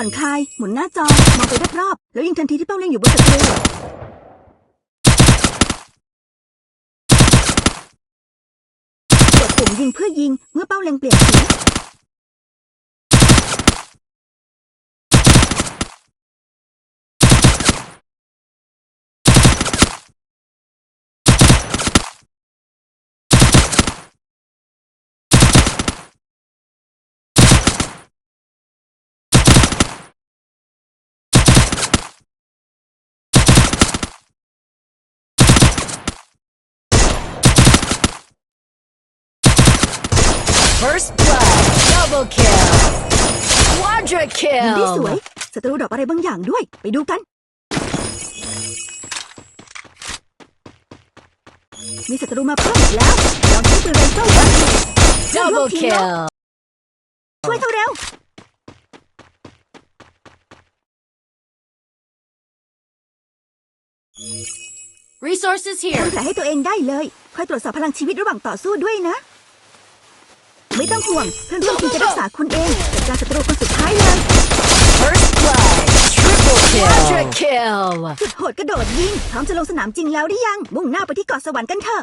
ผ่อนคลาย หมุนหน้าจอ มองไปรอบๆ แล้วยิงทันทีที่เป้าเล็งอยู่บนศัตรูกดปุ่มยิงเพื่อยิง เมื่อเป้าเล็งเปลี่ยนสี First blood. Double kill. Quadra ยิงได้สวย kill. ศัตรูดรอกอะไรบางอย่างด้วย ไปดูกัน มีศัตรูมาเพิ่มอีกแล้วลองใช้ปืนไรเฟิลกัน Double kill. ช่วยเขาเร็ว Resources here. ทำแผลให้ตัวเองได้เลยคอยตรวจสอบพลังชีวิตระหว่างต่อสู้ด้วยนะ ไม่ต้องห่วงเพื่อนร่วมทีมจะรักษาคุณเองจัดการศัตรูคนสุดท้ายเลย First blood. Triple kill. Quadra kill. สุดโหดกระโดดยิงพร้อมจะลงสนามจริงแล้วหรือยัง มุ่งหน้าไปที่เกาะสวรรค์กันเถอะ